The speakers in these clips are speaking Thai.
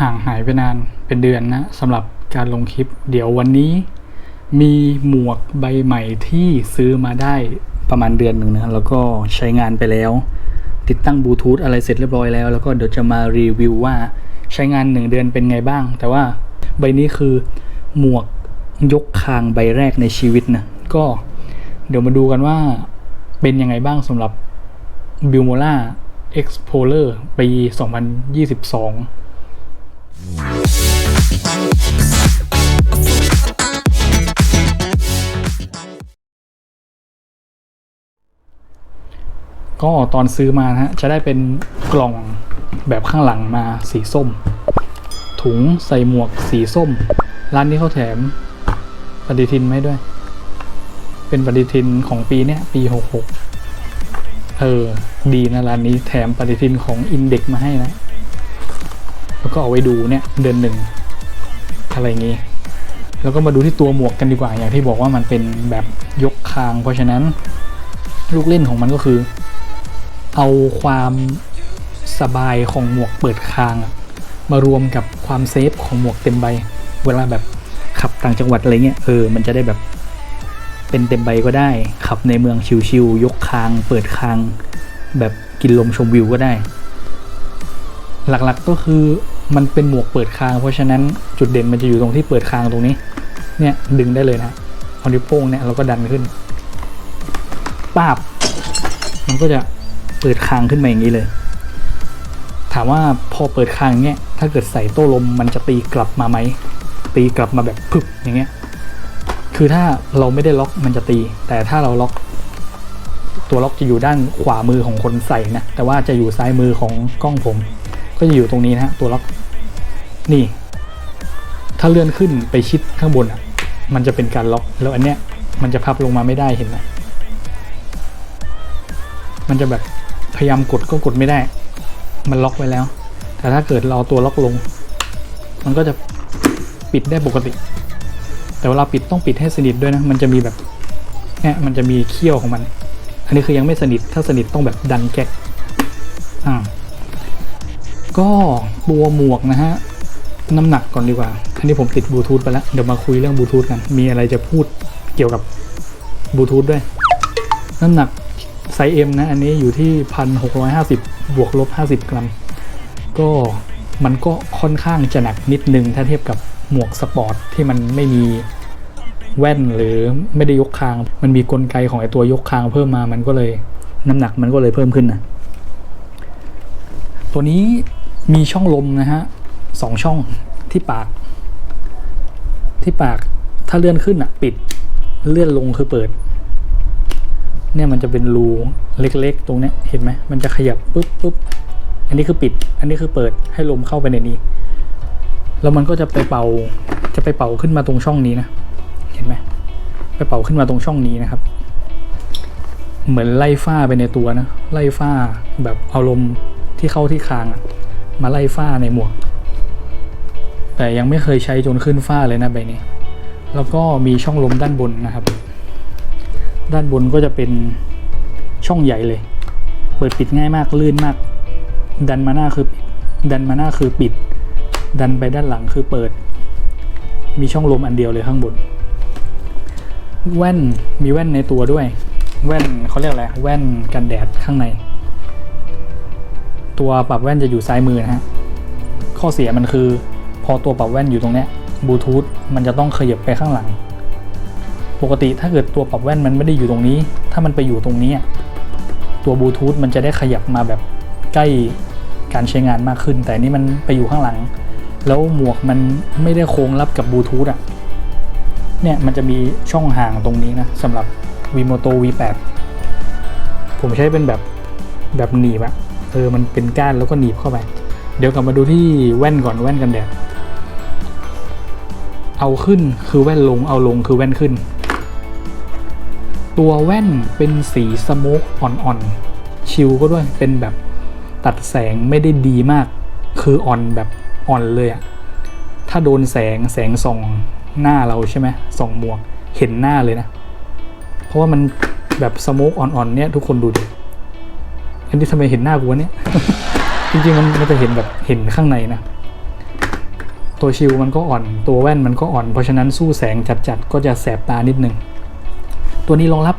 ห่างหายไปนานเป็นเดือนนะสำหรับการลงคลิป เดี๋ยววันนี้มีหมวกใบใหม่ที่ซื้อมาได้ประมาณเดือนหนึ่งนะแล้วก็ใช้งานไปแล้ว ติดตั้งบลูทูธอะไรเสร็จเรียบร้อยแล้ว แล้วก็เดี๋ยวจะมารีวิวว่าใช้งานหนึ่งเดือนเป็นไงบ้าง แต่ว่าใบนี้คือหมวกยกคางใบแรกในชีวิตนะก็เดี๋ยวมาดูกันว่าเป็นยังไงบ้างสำหรับบิลโมล่า Explorer ปี 2022 ก็ตอนซื้อมานะฮะ จะได้เป็นกล่องแบบข้างหลังมาสีส้ม ถุงใส่หมวกสีส้ม ร้านนี้เขาแถมปฏิทินมาให้ด้วย เป็นปฏิทินของปีเนี้ยปี66เออ ดีนะร้านนี้แถมปฏิทินของอินเด็กมาให้นะ แล้วก็เอาไว้ดูเนี่ยเดือนหนึ่งอะไรอย่างงี้แล้วก็มาดูที่ตัวหมวกกันดีกว่าอย่างที่บอกว่ามันเป็นแบบยกคาง เพราะฉะนั้นลูกเล่นของมันก็คือ เอาความสบายของหมวกเปิดคางมารวมกับความเซฟของหมวกเต็มใบ เวลาแบบขับต่างจังหวัดอะไรเงี้ยเออมันจะได้แบบเป็นเต็มใบก็ได้ ขับในเมืองชิวๆยกคาง เปิดคาง แบบกินลมชมวิวก็ได้ หลักๆก็คือมันเป็นหมวกเปิดคาง เพราะฉะนั้นจุดเด่นมันจะอยู่ตรงที่เปิดคางตรงนี้ เนี่ยดึงได้เลยนะเอานิ้วโป้งเนี่ยเราก็ดันขึ้นป้าบ มันก็จะเปิดคางขึ้นมาอย่างนี้เลย ถามว่าพอเปิดคางเงี้ยถ้าเกิดใส่โต้ลมมันจะตีกลับมาไหมตีกลับมาแบบพึบอย่างเงี้ยคือถ้าเราไม่ได้ล็อกมันจะตี แต่ถ้าเราล็อก ตัวล็อกจะอยู่ด้านขวามือของคนใส่นะแต่ว่าจะอยู่ซ้ายมือของกล้องผม ก็จะอยู่ตรงนี้นะฮะตัวล็อกนี่ ถ้าเลื่อนขึ้นไปชิดข้างบนอะ มันจะเป็นการล็อกแล้วอันเนี้ยมันจะพับลงมาไม่ได้เห็นไหมมันจะแบบพยายามกดก็กดไม่ได้ มันล็อกไว้แล้ว แต่ถ้าเกิดเราตัวล็อกลง มันก็จะปิดได้ปกติ แต่เวลาปิดต้องปิดให้สนิทด้วยนะ มันจะมีแบบเนี่ยมันจะมีเขี้ยวของมัน อันนี้คือยังไม่สนิท ถ้าสนิทต้องแบบดันแก๊กอ่า ก็ตัวหมวกนะฮะ น้ำหนักก่อนดีกว่า อันนี้ผมติดบลูทูธไปแล้ว เดี๋ยวมาคุยเรื่องบลูทูธกัน มีอะไรจะพูดเกี่ยวกับบลูทูธด้วย น้ำหนักไซส์ M นะ อันนี้อยู่ที่พันหกร้อยห้าสิบบวกลบห้าสิบกรัม ก็มันก็ค่อนข้างจะหนักนิดนึง ถ้าเทียบกับหมวกสปอร์ตที่มันไม่มีแว่นหรือไม่ได้ยกคาง มันมีกลไกของไอตัวยกคางเพิ่มมา มันก็เลยน้ำหนักมันก็เลยเพิ่มขึ้นนะ ตัวนี้ มีช่องลมนะฮะสองช่องที่ปาก ที่ปากถ้าเลื่อนขึ้นอะ ปิด เลื่อนลงคือเปิด เนี่ยมันจะเป็นรูเล็กๆ ตรงเนี้ยเห็นไหมมันจะขยับปุ๊บปุ๊บอันนี้คือปิด อันนี้คือเปิดให้ลมเข้าไปในนี้ แล้วมันก็จะไปเป่าจะไปเป่าขึ้นมาตรงช่องนี้นะเห็นไหมไปเป่าขึ้นมาตรงช่องนี้นะครับ เหมือนไล่ฝ้าไปในตัวนะไล่ฝ้าแบบเอาลมที่เข้าที่คางอะ มาไล่ฝ้าในหมวก แต่ยังไม่เคยใช้จนขึ้นฝ้าเลยนะใบนี้ แล้วก็มีช่องลมด้านบนนะครับ ด้านบนก็จะเป็นช่องใหญ่เลย เปิดปิดง่ายมากลื่นมาก ดันมาหน้าคือดดันมาหน้าคือปิด ดันไปด้านหลังคือเปิด มีช่องลมอันเดียวเลยข้างบน แว่นมีแว่นในตัวด้วย แว่นเขาเรียกอะไรแว่นกันแดดข้างใน ตัวปรับแว่นจะอยู่ซ้ายมือนะฮะข้อเสียมันคือ พอตัวปรับแว่นอยู่ตรงเนี้ยบลูทูธมันจะต้องขยับไปข้างหลัง ปกติถ้าเกิดตัวปรับแว่นมันไม่ได้อยู่ตรงนี้ ถ้ามันไปอยู่ตรงนี้ ตัวบลูทูธมันจะได้ขยับมาแบบใกล้การใช้งานมากขึ้น แต่นนี่มันไปอยู่ข้างหลัง แล้วหมวกมันไม่ได้โค้งรับกับบลูทูธอะเนี่ยมันจะมีช่องห่างตรงนี้นะสำหรับ Vimoto V8 ผมใช้เป็นแบบแบบหนีบอะ เออมันเป็นก้านแล้วก็หนีบเข้าไป เดี๋ยวกลับมาดูที่แว่นก่อนแว่นกันแดดเอาขึ้นคือแว่นลงเอาลงคือแว่นขึ้น ตัวแว่นเป็นสีสโมกอ่อนๆชิลก็ด้วยเป็นแบบตัดแสงไม่ได้ดีมาก คืออ่อนแบบอ่อนเลยอะถ้าโดนแสงแสงส่องหน้าเราใช่ไหมส่องหมวกเห็นหน้าเลยนะ เพราะว่ามันแบบสโมกอ่อนๆเนี่ยทุกคนดูดิ อันนี้ทำไมเห็นหน้ากูวะเนี่ย จริงๆมันมันจะเห็นแบบเห็นข้างในนะ ตัวชิลมันก็อ่อน ตัวแว่นมันก็อ่อน เพราะฉะนั้นสู้แสงจัดๆก็จะแสบตานิดนึง ตัวนี้รองรับ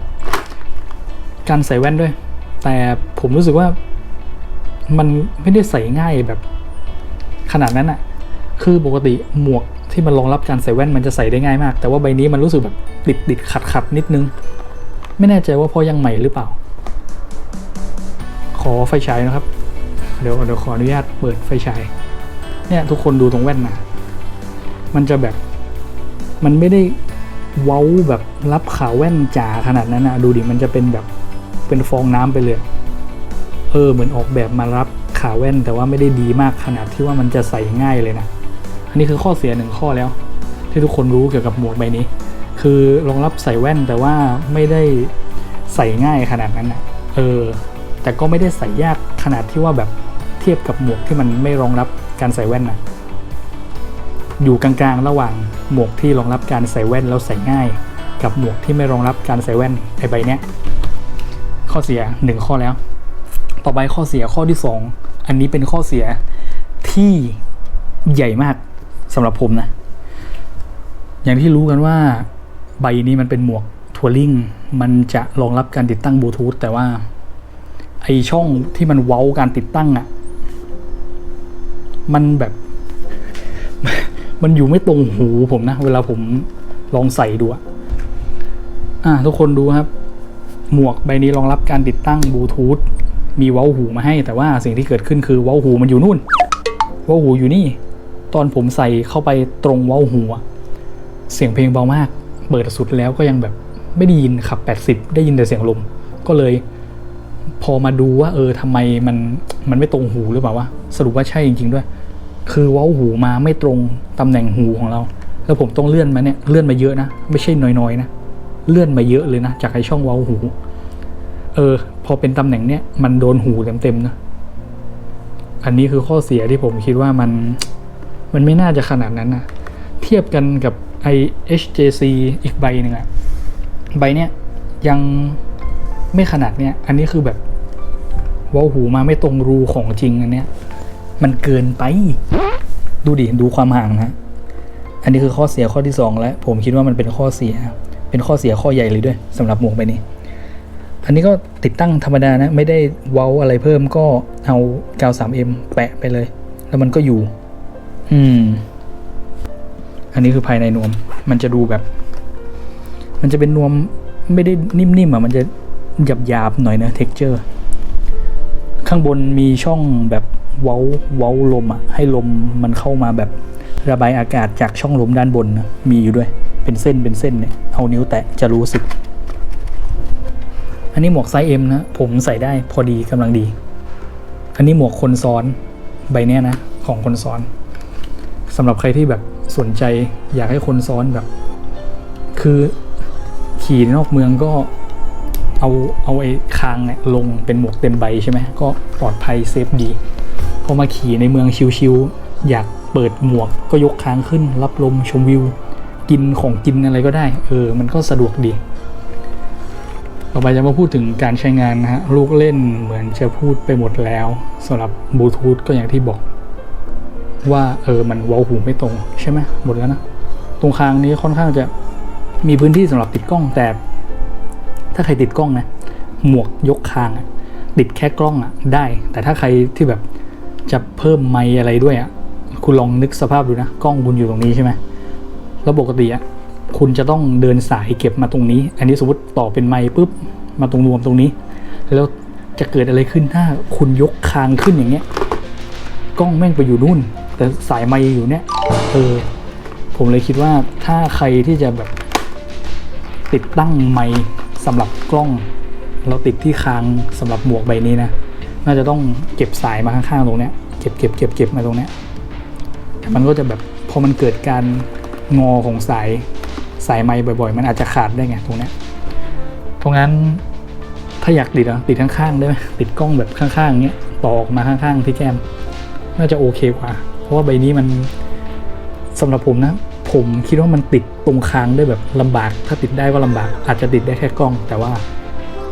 การใส่แว่นด้วย แต่ผมรู้สึกว่า มันไม่ได้ใส่ง่ายแบบ ขนาดนั้นอะคือปกติหมวกที่มันรองรับการใส่แว่นมันจะใส่ได้ง่ายมาก แต่ว่าใบนี้มันรู้สึกแบบติดติดขัดขัดๆนิดนึง ไม่แน่ใจว่าเพราะยังใหม่หรือเปล่า ขอไฟฉายนะครับ เดี๋ยวเดี๋ยวขออนุญาตเปิดไฟฉาย เนี่ยทุกคนดูตรงแว่นนะมันจะแบบ มันไม่ได้เว้าแบบรับขาแว่นจ๋าขนาดนั้นนะดูดิมันจะเป็นแบบเป็นฟองน้ำไปเลย เออเหมือนออกแบบมารับขาแว่น แต่ว่าไม่ได้ดีมากขนาดที่ว่ามันจะใส่ง่ายเลยนะ อันนี้คือข้อเสียหนึ่งข้อแล้ว ที่ทุกคนรู้เกี่ยวกับหมวกใบนี้ คือรองรับใส่แว่นแต่ว่าไม่ได้ใส่ง่ายขนาดนั้นนะเออ แต่ก็ไม่ได้ใส่ยากขนาดที่ว่าแบบเทียบกับหมวกที่มันไม่รองรับการใส่แว่นนะอยู่กลางๆ ระหว่างหมวกที่รองรับการใส่แว่นแล้วใส่ง่าย กับหมวกที่ไม่รองรับการใส่แว่นไอใบเนี้ยข้อเสียหนึ่งข้อแล้ว ต่อไปข้อเสียข้อที่สองอันนี้เป็นข้อเสียที่ใหญ่มากสำหรับผมนะ อย่างที่รู้กันว่าใบนี้มันเป็นหมวกทัวริงมันจะรองรับการติดตั้งบลูทูธแต่ว่า ไอช่องที่มันเว้าการติดตั้งอะ่ะ มันแบบ มันอยู่ไม่ตรงหูผมนะ เวลาผมลองใส่ดูอะอะทุกคนดูครับ หมวกใบนี้รองรับการติดตั้งบลูทูธมีเว้าหูมาให้ แต่ว่าสิ่งที่เกิดขึ้นคือเว้าหูมันอยู่นู่น เว้าหูอยู่นี่ ตอนผมใส่เข้าไปตรงเว้าหูเสียงเพลงเบามาก เปิดสุดแล้วก็ยังแบบไม่ได้ยินขับ 80 ได้ยินแต่เสียงลม ก็เลย พอมาดูว่า เออทำไมมันมันไม่ตรงหูหรือเปล่าวะสรุปว่าใช่จริง ๆ ด้วย คือเว้าหูมาไม่ตรงตำแหน่งหูของเรา แล้วผมต้องเลื่อนมาเนี่ยเลื่อนมาเยอะนะไม่ใช่น้อยๆนะเลื่อนมาเยอะเลยนะจากไอ้ช่องเว้าหู เออ พอเป็นตำแหน่งเนี้ยมันโดนหูเต็มๆนะอันนี้คือข้อเสียที่ผมคิดว่ามันมันไม่น่าจะขนาดนั้นนะเทียบกันกับไอ HJC อีกใบหนึ่งอะใบเนี้ยยังไม่ขนาดเนี้ยอันนี้คือแบบ ว้าหูมาไม่ตรงรูของจริงอันเนี้ยมันเกินไป ดูดิดูความห่างนะอันนี้คือข้อเสียข้อที่สองแล้ว ผมคิดว่ามันเป็นข้อเสีย เป็นข้อเสียข้อใหญ่เลยด้วยสำหรับหมวกใบนี้ อันนี้ก็ติดตั้งธรรมดานะ ไม่ได้เว้าอะไรเพิ่มก็เอากาว 3M แปะไปเลย แล้วมันก็อยู่ อืม อันนี้คือภายในนวม มันจะดูแบบ มันจะเป็นนวมไม่ได้นิ่มๆอะมันจะหยาบๆหน่อยนะ texture ข้างบนมีช่องแบบเว้าเว้าลมอะให้ลมมันเข้ามาแบบระบายอากาศจากช่องลมด้านบนนะมีอยู่ด้วย เป็นเส้นเป็นเส้นเนี่ยเอานิ้วแตะจะรู้สึก อันนี้หมวกไซส์ M นะ ผมใส่ได้พอดีกำลังดี อันนี้หมวกคนซ้อนใบเนี้ยนะ ของคนซ้อนสำหรับใครที่แบบสนใจอยากให้คนซ้อนแบบ คือขี่นอกเมืองก็ เอาเอาไอ้คางเนี่ยลงเป็นหมวกเต็มใบใช่ไหมก็ปลอดภัยเซฟดีพอมาขี่ในเมืองชิวๆอยากเปิดหมวกก็ยกคางขึ้น รับลมชมวิว กินของกินอะไรก็ได้ เออ มันก็สะดวกดี ต่อไปจะมาพูดถึงการใช้งานนะฮะ ลูกเล่นเหมือนจะพูดไปหมดแล้วสำหรับบลูทูธก็อย่างที่บอก ว่าเออมันว้าหูไม่ตรงใช่ไหมหมดแล้วนะ ตรงคางนี้ค่อนข้างจะมีพื้นที่สำหรับติดกล้องแต่ ถ้าใครติดกล้องนะ หมวกยกคางติดแค่กล้องอะได้ แต่ถ้าใครที่แบบจะเพิ่มไมอะไรด้วยอะคุณลองนึกสภาพดูนะ กล้องคุณอยู่ตรงนี้ใช่ไหมแล้วปกติอะคุณจะต้องเดินสายเก็บมาตรงนี้ อันนี้สมมติต่อเป็นไมค์ปุ๊บมาตรงรวมตรงนี้ แล้วจะเกิดอะไรขึ้นถ้าคุณยกคางขึ้นอย่างเงี้ย กล้องแม่งไปอยู่นู่น แต่สายไมค์อยู่เนี่ยเออผมเลยคิดว่าถ้าใครที่จะแบบติดตั้งไมค์ สำหรับกล้องเราติดที่คางสำหรับหมวกใบนี้นะ น่าจะต้องเก็บสายมาข้างๆตรงเนี้ยเก็บเก็บเก็บเก็บมาตรงเนี้ยมันก็จะแบบพอมันเกิดการงอของสายสายไมค์บ่อยๆ มันอาจจะขาดได้ไงตรงเนี้ยเพราะงั้นถ้าอยากติดอะติดข้างๆได้ไหมติดกล้องแบบข้างๆเงี้ยต่อออกมาข้างๆที่แก้ม น่าจะโอเคกว่า เพราะว่าใบนี้มันสำหรับผมนะ ผมคิดว่ามันติดตรงคางได้แบบลำบาก ถ้าติดได้ก็ลำบาก อาจจะติดได้แค่กล้อง แต่ว่า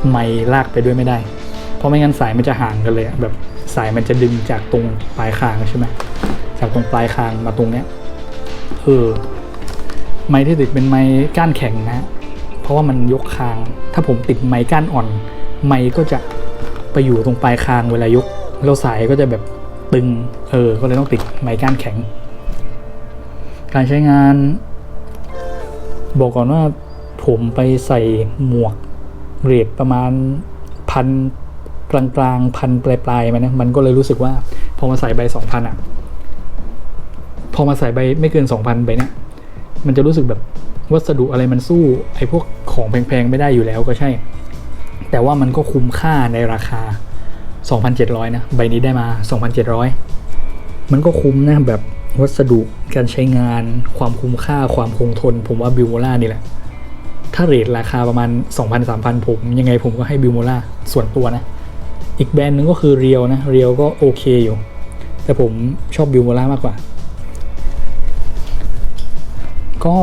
ไม่ลากไปด้วยไม่ได้ เพราะไม่งั้นสายมันจะห่างกันเลยแบบสายมันจะดึงจากตรงปลายคางใช่ไหมจากตรงปลายคางมาตรงเนี้ยเออไม้ที่ติดเป็นไม้ก้านแข็งนะ เพราะว่ามันยกคาง ถ้าผมติดไม้ก้านอ่อน ไม้ก็จะไปอยู่ตรงปลายคางเวลายกแล้วสายก็จะแบบตึง เออ ก็เลยต้องติดไม้ก้านแข็ง การใช้งาน บอกก่อนว่าผมไปใส่หมวกเรทประมาณพันกลางๆพันปลายๆมันนะมันก็เลยรู้สึกว่า พอมาใส่ใบสองพันอะ พอมาใส่ใบไม่เกินสองพันใบเนี้ยมันจะรู้สึกแบบวัสดุอะไรมันสู้ ไอ้พวกของแพงๆ ไม่ได้อยู่แล้วก็ใช่ แต่ว่ามันก็คุ้มค่าในราคา 2,700 นะ ใบนี้ได้มา 2,700 มันก็คุ้มนะแบบ วัสดุการใช้งาน ความคุ้มค่าความคงทน ผมว่าบิวโมล่านี่แหละ ถ้าเรทราคาประมาณ 2,000-3,000 ผม ยังไงผมก็ให้บิวโมล่าส่วนตัวนะ อีกแบรนด์หนึงก็คือเรียวนะเรียวก็โอเคอยู่ แต่ผมชอบบิวโมล่ามากกว่า ก็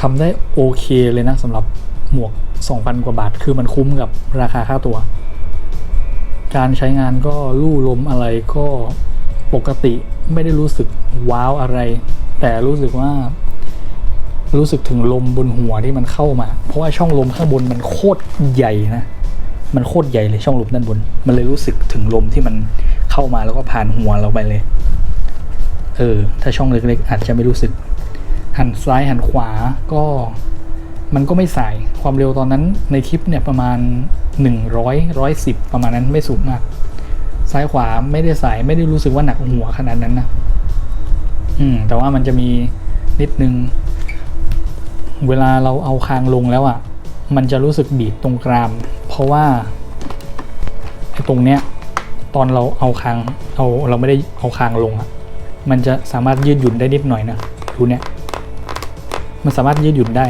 ทำได้โอเคเลยนะสำหรับหมวก 2,000 กว่าบาท คือมันคุ้มกับราคาค่าตัว การใช้งานก็ลู่ลมอะไรก็ปกติ ไม่ได้รู้สึกว้าวอะไร แต่รู้สึกว่า รู้สึกถึงลมบนหัวที่มันเข้ามา เพราะว่าช่องลมข้างบนมันโคตรใหญ่นะมันโคตรใหญ่เลยช่องลมด้านบน มันเลยรู้สึกถึงลมที่มันเข้ามาแล้วก็ผ่านหัวเราไปเลย เออ ถ้าช่องเล็กๆ อาจจะไม่รู้สึก หันซ้ายหันขวาก็มันก็ไม่สายความเร็วตอนนั้นในคลิปเนี่ยประมาณ 100 110 ประมาณนั้นไม่สูงมาก ซ้ายขวาไม่ได้ใสายไม่ได้รู้สึกว่าหนักหัวขนาดนั้นนะอืม แต่ว่ามันจะมีนิดนึง เวลาเราเอาคางลงแล้วอะ่ะ มันจะรู้สึกบีบตรงกราม เพราะว่าไอ้ตรงเนี้ย ตอนเราเอาคางเอาเราไม่ได้เอาคางลงอะ่ะ มันจะสามารถยืดหยุ่นได้นิดหน่อยนะดูเนี่ยมันสามารถยืดหยุ่นได้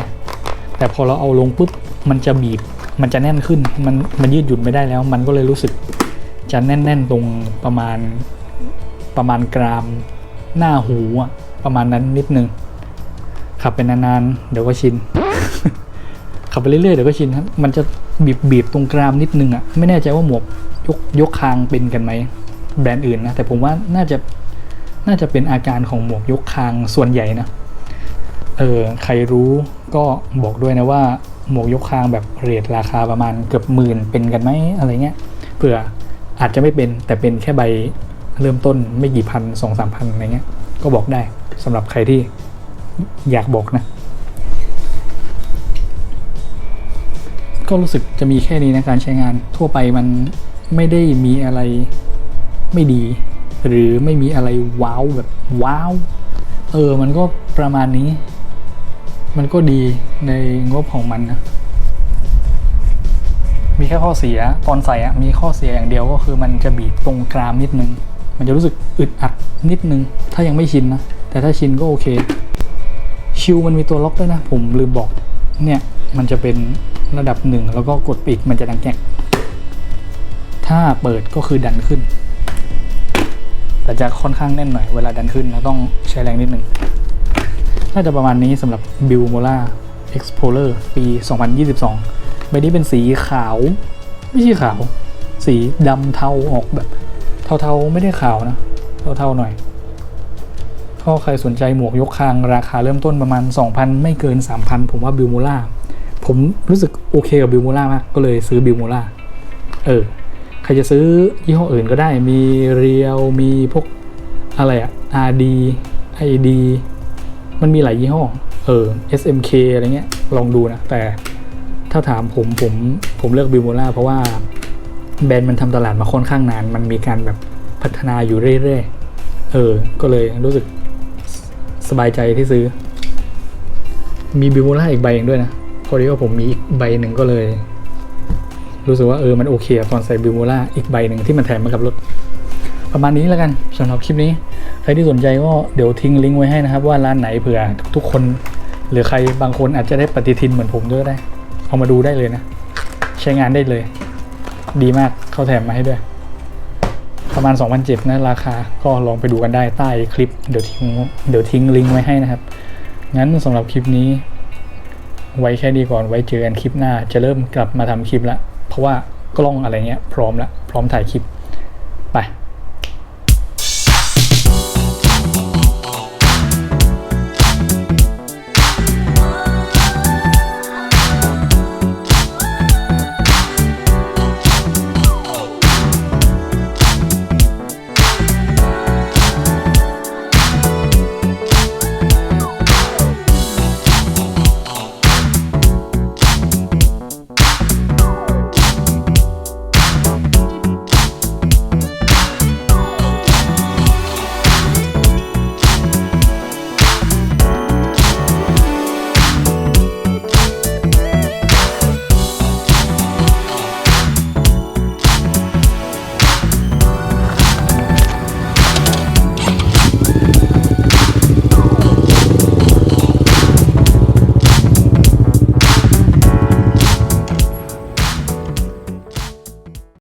แต่พอเราเอาลงปุ๊บมันจะบีบ มันจะแน่นขึ้น มันมันยืดหยุ่นไม่ได้แล้ว มันก็เลยรู้สึก จะแน่น ๆ ตรงประมาณประมาณกรามหน้าหูอะประมาณนั้นนิดนึง ขับไปนานๆ เดี๋ยวก็ชิน ขับไปเรื่อยๆ เดี๋ยวก็ชินครับมันจะบีบบีบตรงกรามนิดนึงอะไม่แน่ใจว่าหมวกยกยกคางเป็นกันไหมแบรนด์อื่นนะ แต่ผมว่าน่าจะน่าจะเป็นอาการของหมวกยกคางส่วนใหญ่นะ เออใครรู้ก็บอกด้วยนะว่าหมวกยกคางแบบเรทราคาประมาณเกือบหมื่นเป็นกันไหมอะไรเงี้ยเผื่อ อาจจะไม่เป็นแต่เป็นแค่ใบเริ่มต้นไม่กี่พันสองสามพันอะไรเงี้ย ก็บอกได้สำหรับใครที่อยากบอกนะ ก็รู้สึกจะมีแค่นี้นะการใช้งานทั่วไปมันไม่ได้มีอะไรไม่ดี หรือไม่มีอะไรว้าวแบบว้าว เออมันก็ประมาณนี้ มันก็ดีในงบของมันนะ มีแค่ข้อเสียตอนใส่อะมีข้อเสียอย่างเดียวก็คือมันจะบีบตรงกรามนิดนึง มันจะรู้สึกอึดอัดนิดนึง ถ้ายังไม่ชินนะ แต่ถ้าชินก็โอเค ชิวมันมีตัวล็อกด้วยนะ ผมลืมบอก เนี่ยมันจะเป็นระดับหนึ่งแล้วก็กดปิดมันจะดังแกกถ้าเปิดก็คือดันขึ้น แต่จะค่อนข้างแน่นหน่อยเวลาดันขึ้นแล้วต้องใช้แรงนิดนึง น่าจะประมาณนี้สำหรับ b i l m o l a Explorer ปี 2022 ใบนี้เป็นสีขาว ไม่ใช่ขาว สีดำเทาออกแบบ เทาๆไม่ได้ขาวนะ เทาๆหน่อยถ้าใครสนใจหมวกยกคางราคาเริ่มต้นประมาณ 2,000 ไม่เกิน 3,000 ผมว่าบิ l โมล่าผมรู้สึกโอเคกับบิ l โมล่ามาก ก็เลยซื้อบิ l โมล่าเออ ใครจะซื้อยี่ห้ออื่นก็ได้มีเรียวมีพวกอะไรอะ RD ID มันมีหลายยี่ห้อ เออ SMK อะไรเงี้ย ลองดูนะ แต่ ถ้าถามผมผมผมเลือกบิวโมล่าเพราะว่าแบรนด์มันทำตลาดมาค่อนข้างนาน มันมีการแบบพัฒนาอยู่เรื่อยๆ เออ ก็เลยรู้สึกสบายใจที่ซื้อ มีบิวโมล่าอีกใบเองด้วยนะพอดีว่าผมมีอีกใบหนึ่งก็เลย รู้สึกว่าเออมันโอเคตอนใส่บิวโมล่าอีกใบหนึ่งที่มันแถมมากับรถประมาณนี้แล้วกันสำหรับคลิปนี้ ใครที่สนใจก็เดี๋ยวทิ้งลิงก์ไว้ให้นะครับ ว่าร้านไหนเผื่อทุกคน หรือใครบางคนอาจจะได้ปฏิทินเหมือนผมด้วยได้ เอามาดูได้เลยนะ ใช้งานได้เลย ดีมากเขาแถมมาให้ด้วย ประมาณ 2,007นะราคาก็ลองไปดูกันได้ใต้คลิป เดี๋ยวทิ้งเดี๋ยวทิ้งลิงก์ไว้ให้นะครับ งั้นสำหรับคลิปนี้ ไว้แค่นี้ก่อนไว้เจอกันคลิปหน้า จะเริ่มกลับมาทำคลิปละเพราะว่ากล้องอะไรเงี้ยพร้อมละพร้อมถ่ายคลิปไป